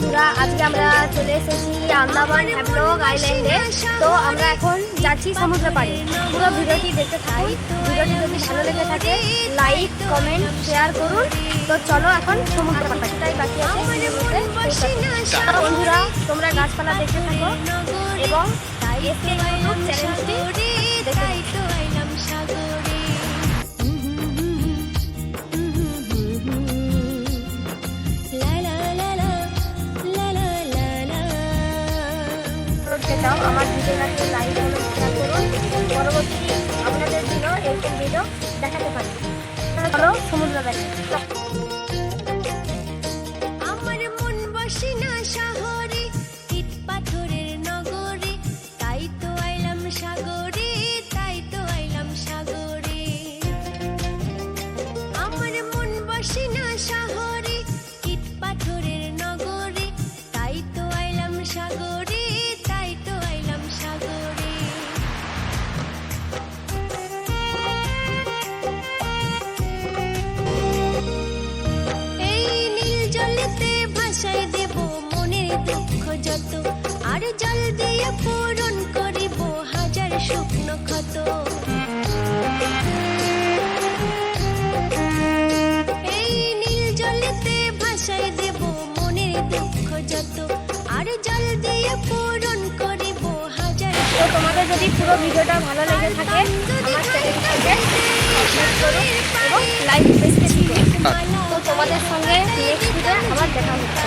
বন্ধুরা, আজকে আমরা চলে এসেছি আন্দামান হ্যাভলক আইল্যান্ডে। তো আমরা এখন যাচ্ছি সমুদ্র পাড়ে। পুরো ভিডিওটি দেখতে থাকি ভিডিওটি যদি ভালো লেগে থাকে, লাইক, কমেন্ট, শেয়ার করুন। তো চলো এখন সমুদ্র পাড়টাই বাকি আছে বন্ধুরা, তোমরা গাছপালা দেখতে থাকো এবং দেখতে সেটাও আমার ভিডিওটাকে লাইক এবং শেয়ার করুন। পরবর্তী আপনাদের জন্য এরকম ভিডিও দেখাতে পারি। চলো সমুদ্র নগরে আইলাম সাগরে। যত আর জল দিয়ে পূরণ করিব হাজার শুকনো ক্ষত। এই নীল জলেতে ভাসাই দেব মনের দুঃখ যত। আর জল দিয়ে পূরণ করিব হাজার তো তোমাদের যদি পুরো ভিডিওটা ভালো লেগে থাকে আমার চ্যানেলটিকে সাবস্ক্রাইব করো এবং লাইক তো তোমাদের সঙ্গে নেক্সট ভিডিও আবার দেখা হচ্ছে